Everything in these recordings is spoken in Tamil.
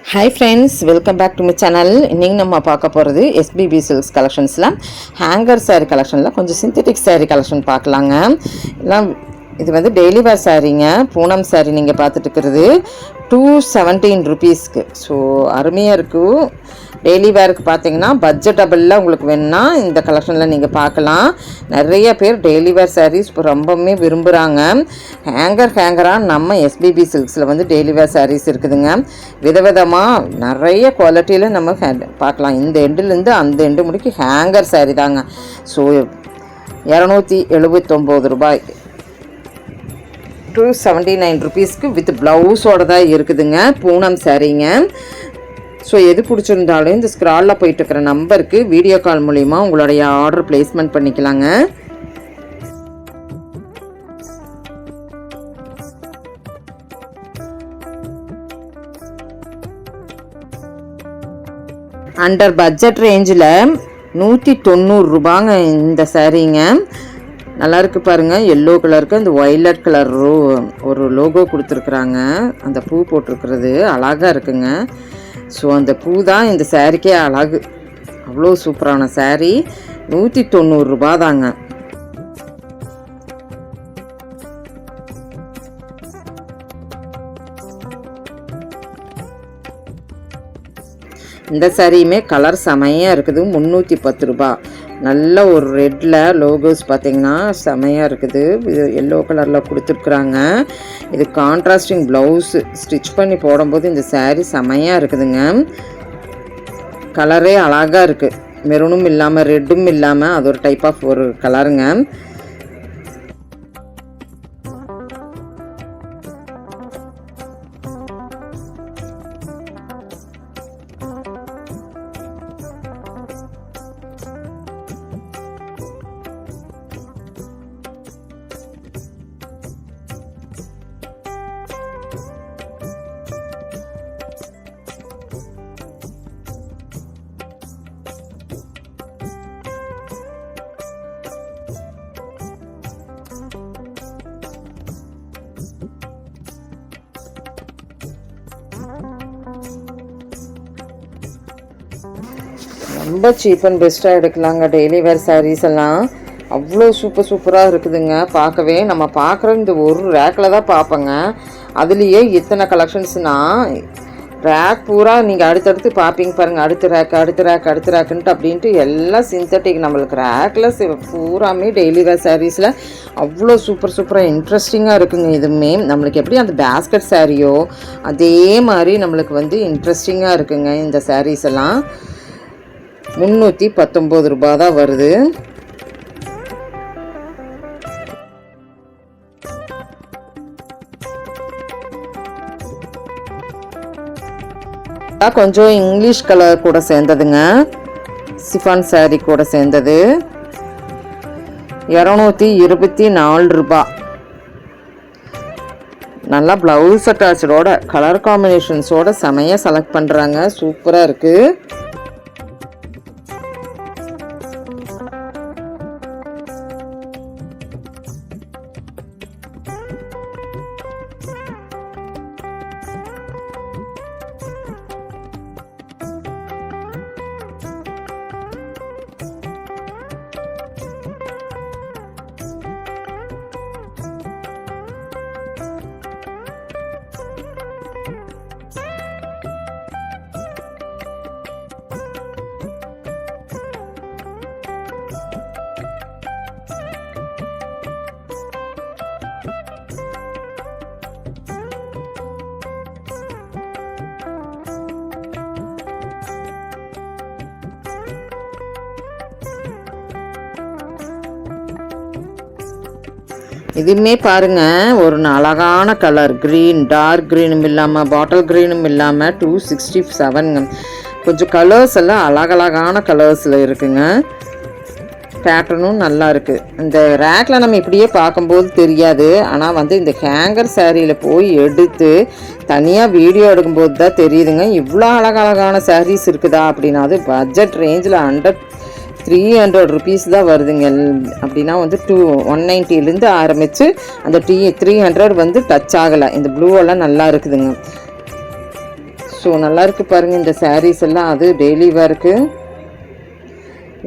Hi friends welcome back to my channel இன்றைக்கி நம்ம பார்க்க போகிறது எஸ்பிபி சில்க்ஸ் கலெக்ஷன்ஸில் ஹேங்கர் சாரீ கலெக்ஷனில் கொஞ்சம் சிந்தட்டிக் சாரீ கலெக்ஷன் பார்க்கலாங்க. எல்லாம் இது வந்து டெய்லி வேர் சாரீங்க பூனம் சாரீ நீங்கள் பார்த்துட்டு இருக்கிறது. டூ செவன்டீன் ருபீஸ்க்கு ஸோ அருமையாக இருக்கும் டெய்லி வேருக்கு பார்த்தீங்கன்னா பட்ஜெட்டபிளில் உங்களுக்கு வேணும்னா இந்த கலெக்ஷனில் நீங்கள் பார்க்கலாம். நிறைய பேர் டெய்லி வேர் சாரீஸ் இப்போ ரொம்பவுமே விரும்புகிறாங்க ஹேங்கர் ஹேங்கராக நம்ம எஸ்பிபி சில்க்ஸில் வந்து டெய்லி வேர் சாரீஸ் இருக்குதுங்க. விதவிதமாக நிறைய குவாலிட்டியில் நம்ம பார்க்கலாம். இந்த எண்டுலேருந்து அந்த எண்டு முடிக்கு ஹேங்கர் சாரீ தாங்க. ஸோ இரநூத்தி எழுபத்தொம்போது ரூபாய். டூ செவன்ட்டி நைன் ருபீஸ்க்கு வித் ப்ளவுஸோட தான் இருக்குதுங்க. பூனம் சரிங்க ஸோ எது பிடிச்சிருந்தாலும் இந்த ஸ்க்ராலில் போயிட்டு இருக்கிற நம்பருக்கு வீடியோ கால் மூலிமா உங்களுடைய ஆர்டர் பிளேஸ்மெண்ட் பண்ணிக்கலாங்க. அண்டர் பட்ஜெட் ரேஞ்சில் நூற்றி தொண்ணூறு ரூபாங்க இந்த சரிங்க நல்லா இருக்குது பாருங்கள் எல்லோ கலருக்கு அந்த ஒய்லட் கலர் ரோ ஒரு லோகோ கொடுத்துருக்குறாங்க. அந்த பூ போட்டிருக்கிறது அழகாக இருக்குங்க. ஸோ அந்த பூ தான் இந்த சாரிக்கே அழகு. அவ்வளோ சூப்பரான சேரீ. நூற்றி தொண்ணூறு ரூபா தாங்க இந்த சாரியுமே கலர் செமையாக இருக்குது. முந்நூற்றி பத்து ரூபா. நல்ல ஒரு ரெட்டில் லோகோஸ் பார்த்திங்கன்னா செமையாக இருக்குது. இது எல்லோ கலரில் கொடுத்துருக்குறாங்க. இது கான்ட்ராஸ்டிங் ப்ளவுஸு ஸ்டிச் பண்ணி போடும்போது இந்த சேரீ செமையாக இருக்குதுங்க. கலரே அழகாக இருக்குது மெரூனும் இல்லாமல் ரெட்டும் இல்லாமல் அது ஒரு டைப் ஆஃப் ஒரு கலருங்க ரொம்ப சீப் அண்ட் பெஸ்ட்டாக எடுக்கலாங்க. டெய்லி வேர் சாரீஸ் எல்லாம். அவ்வளோ சூப்பர் சூப்பராக இருக்குதுங்க. பார்க்கவே நம்ம பார்க்குற இந்த ஒரு ரேக்கில் தான் பார்ப்பேங்க. அதுலேயே இத்தனை கலெக்ஷன்ஸ்னால் ரேக் பூரா நீங்கள் அடுத்தடுத்து பார்ப்பீங்க பாருங்கள் அடுத்த ரேக் அடுத்த ரேக் அடுத்த ரேக்குன்ட்டு அப்படின்ட்டு எல்லாம் சிந்தட்டிக் நம்மளுக்கு ரேக்கில் பூராமே டெய்லி வேர் சாரீஸில் அவ்வளோ சூப்பர் சூப்பராக இன்ட்ரெஸ்டிங்காக இருக்குங்க. இதுவுமே நம்மளுக்கு எப்படி அந்த பேஸ்கட் சாரியோ அதே மாதிரி நம்மளுக்கு வந்து இன்ட்ரெஸ்டிங்காக இருக்குங்க இந்த சாரீஸ் எல்லாம். முந்நூற்றி பத்தொம்போது ரூபா தான் வருது. கொஞ்சம் இங்கிலீஷ் கலர் கூட சேர்ந்ததுங்க. சிஃபான் சாரி கூட சேர்ந்தது. இரநூத்தி இருபத்தி நாலு ரூபா நல்லா ப்ளவுஸ் அட்டாச்சோட கலர் காம்பினேஷன்ஸோட செமையாக செலக்ட் பண்ணுறாங்க சூப்பராக இருக்குது இதுவுமே பாருங்க ஒரு அழகான கலர் க்ரீன் டார்க் க்ரீனும் இல்லாமல் பாட்டில் க்ரீனும் இல்லாமல் டூ சிக்ஸ்டி செவனுங்க கொஞ்சம் கலர்ஸ் எல்லாம் அழகழகான கலர்ஸில் இருக்குங்க. பேட்டர்னும் நல்லா இருக்குது இந்த ரேக்கில் நம்ம இப்படியே பார்க்கும்போது தெரியாது. ஆனால் வந்து இந்த ஹேங்கர் சேரீயில் போய் எடுத்து தனியாக வீடியோ எடுக்கும்போது தான் தெரியுதுங்க. இவ்வளோ அழகழகான சாரீஸ் இருக்குதா அப்படின்னா அது பட்ஜெட் ரேஞ்சில் ஹண்ட்ரட் த்ரீ ஹண்ட்ரட் ருபீஸ் தான் வருதுங்க. எல்- அப்படின்னா வந்து டூ ஒன் நைன்ட்டிலேருந்து ஆரம்பித்து அந்த டீ த்ரீ ஹண்ட்ரட் வந்து டச் ஆகலை. இந்த ப்ளூ எல்லாம் நல்லா இருக்குதுங்க. ஸோ நல்லா இருக்கு பாருங்கள் இந்த சாரீஸ் எல்லாம். அது டெய்லி வேருக்கு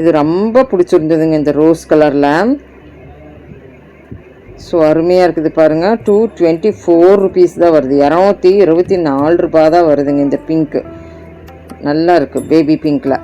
இது ரொம்ப பிடிச்சிருந்ததுங்க இந்த ரோஸ் கலரில் ஸோ அருமையாக இருக்குது பாருங்கள் டூ டுவெண்ட்டி ஃபோர் ருபீஸ் தான் வருது. இரநூத்தி இருபத்தி நாலு ரூபா தான் வருதுங்க இந்த பிங்க்கு நல்லா இருக்குது பேபி பிங்க்கில்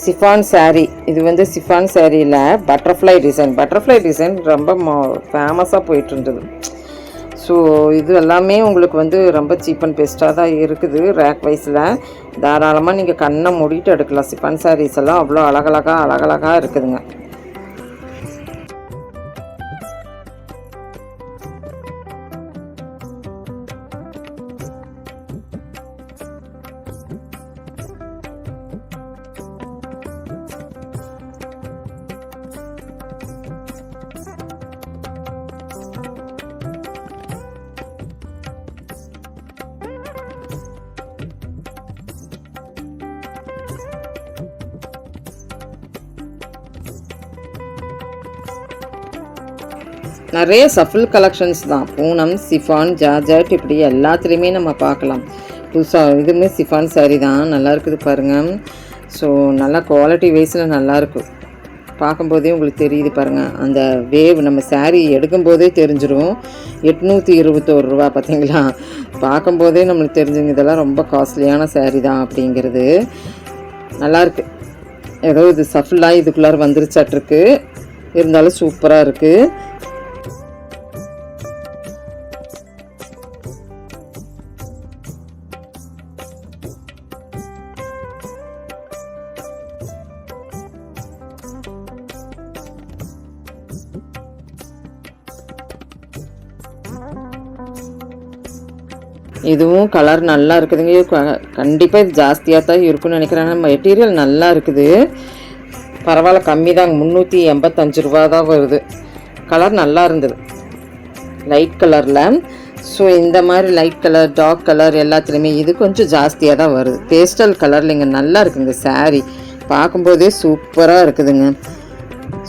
சிஃபான் saree. இது வந்து சிஃபான் சாரியில் பட்டர்ஃப்ளை டிசைன் பட்டர்ஃப்ளை டிசைன் ரொம்ப ஃபேமஸாக போயிட்டு இருந்தது ஸோ இது எல்லாமே உங்களுக்கு வந்து ரொம்ப சீப் அண்ட் பெஸ்ட்டாக தான் இருக்குது ரேக் வைஸில் தாராளமாக நீங்கள் கண்ணை மூடிட்டு எடுக்கலாம். சிஃபான் சாரீஸ் எல்லாம் அவ்வளோ அழகழகாக அழகழகாக இருக்குதுங்க. நிறைய சஃபில் கலெக்ஷன்ஸ் தான். பூனம் சிஃபான் ஜார்ஜட் இப்படி எல்லாத்துலேயுமே நம்ம பார்க்கலாம். புதுசாக இதுவுமே சிஃபான் saree தான். நல்லா இருக்குது பாருங்கள் ஸோ நல்லா குவாலிட்டி வைஸில் நல்லாயிருக்கு பார்க்கும்போதே உங்களுக்கு தெரியுது பாருங்கள் அந்த வேவ் நம்ம சாரீ எடுக்கும்போதே தெரிஞ்சிடும் எட்நூற்றி இருபத்தோரு ரூபா பார்த்தீங்களா பார்க்கும்போதே நம்மளுக்கு தெரிஞ்சுங்க இதெல்லாம் ரொம்ப காஸ்ட்லியான சாரீ தான் அப்படிங்கிறது. நல்லாயிருக்கு ஏதோ இது சஃபில்லாக இதுக்குள்ளார வந்துருச்சாட்ருக்கு இருந்தாலும் சூப்பராக இருக்குது இதுவும் கலர் நல்லா இருக்குதுங்க. கண்டிப்பாக இது ஜாஸ்தியாக தான் இருக்கும்னு நினைக்கிறேன். மெட்டீரியல் நல்லா இருக்குது. பரவாயில்ல கம்மி தாங்க முந்நூற்றி எண்பத்தஞ்சு ரூபா தான் வருது. கலர் நல்லா இருந்தது. லைட் கலரில் ஸோ இந்த மாதிரி லைட் கலர் டார்க் கலர் எல்லாத்துலேயுமே இது கொஞ்சம் ஜாஸ்தியாக தான் வருது பேஸ்டல் கலரில் இங்கே நல்லா இருக்குங்க saree. பார்க்கும்போதே சூப்பராக இருக்குதுங்க.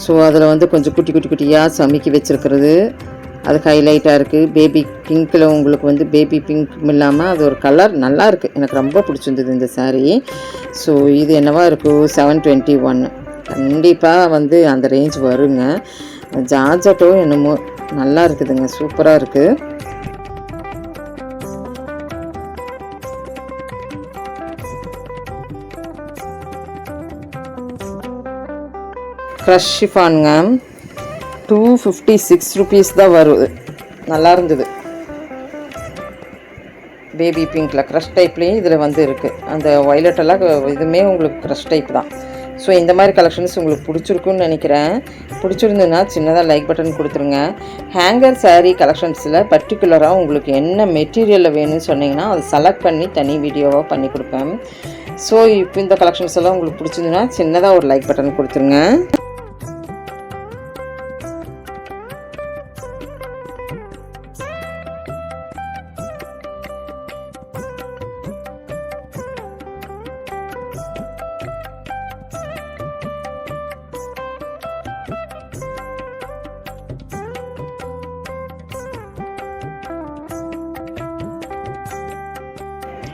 ஸோ அதில் வந்து கொஞ்சம் குட்டி குட்டி குட்டியாக சமைக்கி வச்சுருக்கிறது. அது ஹைலைட்டாக இருக்குது பேபி பிங்க்கில் உங்களுக்கு வந்து பேபி பிங்க் இல்லாமல் அது ஒரு கலர் நல்லா இருக்குது எனக்கு ரொம்ப பிடிச்சிருந்தது இந்த சாரீ ஸோ இது என்னவா இருக்கும் செவன் டுவெண்ட்டி ஒன் கண்டிப்பாக வந்து அந்த ரேஞ்ச் வருங்க. ஜார்ஜட்டோ என்னமோ நல்லா இருக்குதுங்க. சூப்பராக இருக்குது க்ரஷ் ஷிஃபானுங்க டூ ஃபிஃப்டி சிக்ஸ் ருபீஸ் தான் வருது. நல்லா இருந்தது. பேபி பிங்க்கில் க்ரஷ் டைப்லேயும் இதில் வந்து இருக்குது அந்த violet எல்லாம் இதுவுமே உங்களுக்கு க்ரஷ் டைப் தான். ஸோ இந்த மாதிரி கலெக்ஷன்ஸ் உங்களுக்கு பிடிச்சிருக்குன்னு நினைக்கிறேன். பிடிச்சிருந்ததுன்னா சின்னதாக லைக் பட்டன் கொடுத்துருங்க. ஹேங்கர் சாரீ கலெக்ஷன்ஸில் பர்டிகுலராக உங்களுக்கு என்ன மெட்டீரியலில் வேணும்னு சொன்னீங்கன்னா அதை செலக்ட் பண்ணி தனி வீடியோவாக பண்ணி கொடுப்பேன். ஸோ இப்போ இந்த கலெக்ஷன்ஸ் எல்லாம் உங்களுக்கு பிடிச்சிருந்துன்னா சின்னதாக ஒரு லைக் பட்டன் கொடுத்துருங்க.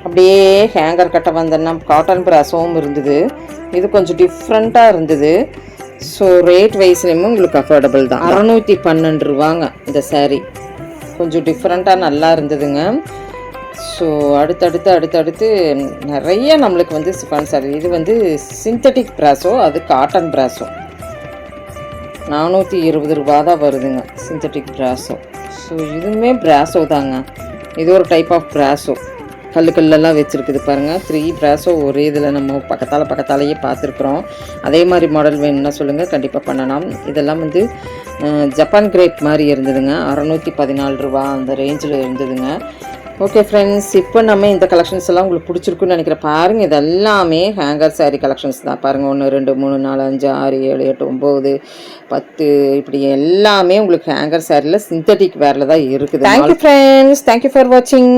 அப்படியே ஹேங்கர் கட்ட வந்தேன்னா காட்டன் பிராஸும் இருந்தது. இது கொஞ்சம் டிஃப்ரெண்ட்டாக இருந்தது. ஸோ ரேட் வைஸ்லேயுமே உங்களுக்கு அஃபோர்டபுள் தான். அறநூற்றி பன்னெண்டு ரூபாங்க இந்த சேரீ கொஞ்சம் டிஃப்ரெண்ட்டாக நல்லா இருந்ததுங்க. ஸோ அடுத்தடுத்து அடுத்தடுத்து நிறைய நம்மளுக்கு வந்து சிஃபான் சாரி இது வந்து சிந்தட்டிக் ப்ராஸோ அது காட்டன் ப்ராஸோ நானூற்றி இருபது ரூபா தான் வருதுங்க சிந்தட்டிக் ப்ராஸோ ஸோ இதுவுமே ப்ராஸோ தாங்க இது ஒரு டைப் ஆஃப் ப்ராஸோ கல்லு கல்லெல்லாம் வச்சுருக்குது பாருங்கள் த்ரீ ப்ராஸோ ஒரே இதில் நம்ம பக்கத்தால் பக்கத்தாலேயே பார்த்துருக்குறோம். அதே மாதிரி மாடல் வேணும்னா சொல்லுங்கள் கண்டிப்பாக பண்ணலாம். இதெல்லாம் வந்து ஜப்பான் கிரேப் மாதிரி இருந்ததுங்க. அறநூற்றி பதினாலு ரூபா அந்த ரேஞ்சில் இருந்ததுங்க. ஓகே ஃப்ரெண்ட்ஸ் இப்போ நம்ம இந்த கலெக்ஷன்ஸ் எல்லாம் உங்களுக்கு பிடிச்சிருக்குன்னு நினைக்கிறேன். பாருங்கள் இது எல்லாமே ஹேங்கர் saree கலெக்ஷன்ஸ் தான். பாருங்கள் ஒன்று ரெண்டு மூணு நாலு அஞ்சு ஆறு ஏழு எட்டு ஒம்பது பத்து இப்படி எல்லாமே உங்களுக்கு ஹேங்கர் சாரியில் சிந்தட்டிக் வேரில் தான் இருக்குது. தேங்க்யூ ஃப்ரெண்ட்ஸ் தேங்க்யூ ஃபார் வாட்சிங்